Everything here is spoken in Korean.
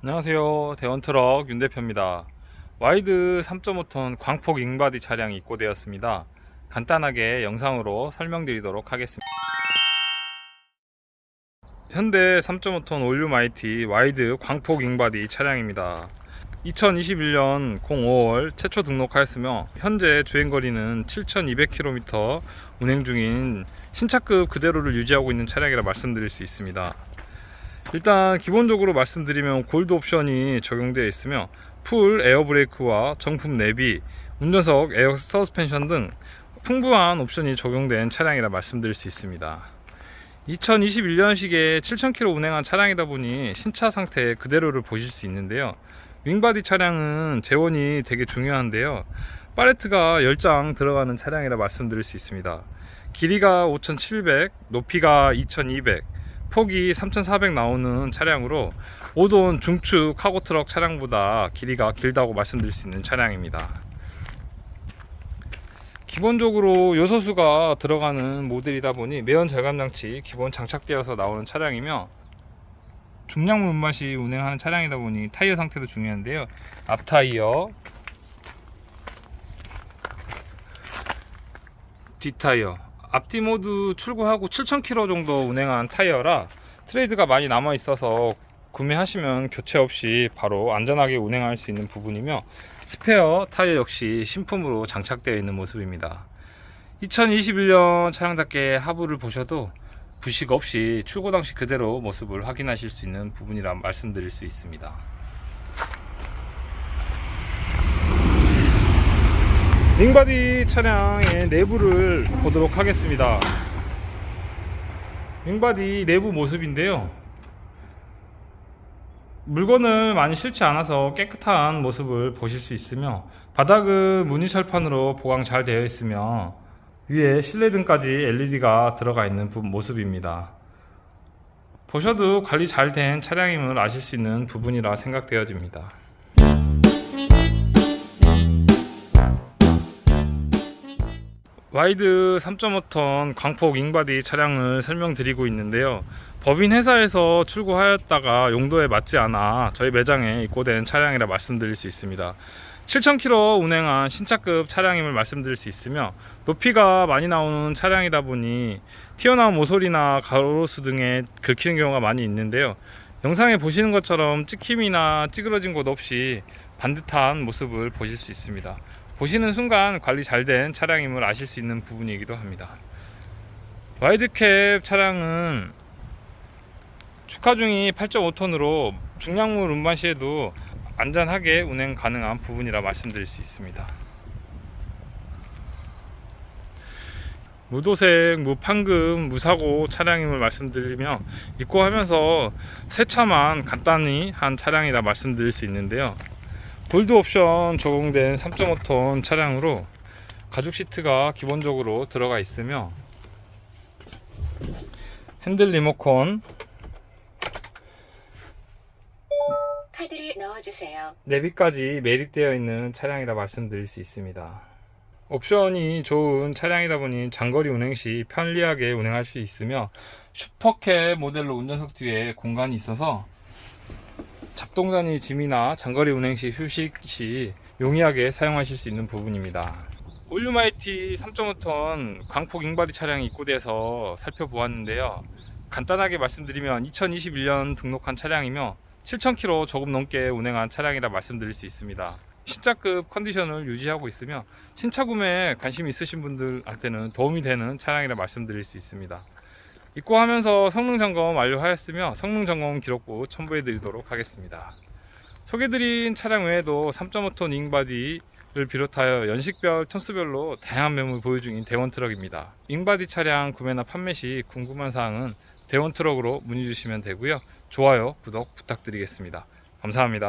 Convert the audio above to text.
안녕하세요. 대원트럭 윤 대표입니다. 와이드 3.5톤 광폭 잉바디 차량이 입고되었습니다. 간단하게 영상으로 설명드리도록 하겠습니다. 현대 3.5톤 올륨 IT 와이드 광폭 잉바디 차량입니다. 2021년 05월 최초 등록하였으며 현재 주행거리는 7,200km 운행 중인 신차급 그대로를 유지하고 있는 차량이라 말씀드릴 수 있습니다. 일단 기본적으로 말씀드리면 골드 옵션이 적용되어 있으며 풀 에어 브레이크와 정품 내비, 운전석 에어 서스펜션 등 풍부한 옵션이 적용된 차량이라 말씀드릴 수 있습니다. 2021년식에 7,000km 운행한 차량이다 보니 신차 상태 그대로를 보실 수 있는데요. 윙바디 차량은 재원이 되게 중요한데요. 팔레트가 10장 들어가는 차량이라 말씀드릴 수 있습니다. 길이가 5,700, 높이가 2,200, 폭이 3,400 나오는 차량으로 5돈 중축 카고 트럭 차량보다 길이가 길다고 말씀드릴 수 있는 차량입니다. 기본적으로 요소수가 들어가는 모델이다 보니 매연 절감 장치 기본 장착되어서 나오는 차량이며 중량물 운맛이 운행하는 차량이다 보니 타이어 상태도 중요한데요. 앞 타이어, 뒷 타이어, 앞뒤 모두 출고하고 7,000km 정도 운행한 타이어라 트레이드가 많이 남아 있어서 구매하시면 교체 없이 바로 안전하게 운행할 수 있는 부분이며 스페어 타이어 역시 신품으로 장착되어 있는 모습입니다. 2021년 차량답게 하부를 보셔도 부식 없이 출고 당시 그대로 모습을 확인하실 수 있는 부분이라 말씀드릴 수 있습니다. 윙바디 차량의 내부를 보도록 하겠습니다. 윙바디 내부 모습인데요. 물건을 많이 실지 않아서 깨끗한 모습을 보실 수 있으며 바닥은 무늬 철판으로 보강 잘 되어 있으며 위에 실내등까지 LED가 들어가 있는 부- 모습입니다. 보셔도 관리 잘 된 차량임을 아실 수 있는 부분이라 생각되어집니다. 와이드 3.5톤 광폭 잉바디 차량을 설명드리고 있는데요. 법인 회사에서 출고하였다가 용도에 맞지 않아 저희 매장에 입고된 차량이라 말씀드릴 수 있습니다. 7,000km 운행한 신차급 차량임을 말씀드릴 수 있으며 높이가 많이 나오는 차량이다 보니 튀어나온 모서리나 가로수 등에 긁히는 경우가 많이 있는데요. 영상에 보시는 것처럼 찍힘이나 찌그러진 곳 없이 반듯한 모습을 보실 수 있습니다. 보시는 순간 관리 잘 된 차량임을 아실 수 있는 부분이기도 합니다. 와이드캡 차량은 축하 중이 8.5톤으로 중량물 운반 시에도 안전하게 운행 가능한 부분이라 말씀드릴 수 있습니다. 무도색, 무판금, 무사고 차량임을 말씀드리며 입고하면서 세차만 간단히 한 차량이라 말씀드릴 수 있는데요. 골드 옵션 적용된 3.5톤 차량으로 가죽 시트가 기본적으로 들어가 있으며 핸들 리모컨, 카드를 넣어주세요. 내비까지 매립되어 있는 차량이라 말씀드릴 수 있습니다. 옵션이 좋은 차량이다 보니 장거리 운행 시 편리하게 운행할 수 있으며 슈퍼캡 모델로 운전석 뒤에 공간이 있어서 잡동사니 짐이나 장거리 운행 시 휴식 시 용이하게 사용하실 수 있는 부분입니다. 올류마이티 3.5톤 광폭 잉바디 차량이 입고돼서 살펴보았는데요. 간단하게 말씀드리면 2021년 등록한 차량이며 7,000km 조금 넘게 운행한 차량이라 말씀드릴 수 있습니다. 신차급 컨디션을 유지하고 있으며 신차 구매에 관심 있으신 분들한테는 도움이 되는 차량이라 말씀드릴 수 있습니다. 입고하면서 성능 점검 완료하였으며 성능 점검 기록부 첨부해 드리도록 하겠습니다. 소개드린 차량 외에도 3.5톤 잉바디를 비롯하여 연식별, 톤수별로 다양한 매물 보유 중인 대원 트럭입니다. 잉바디 차량 구매나 판매 시 궁금한 사항은 대원 트럭으로 문의 주시면 되고요. 좋아요, 구독 부탁드리겠습니다. 감사합니다.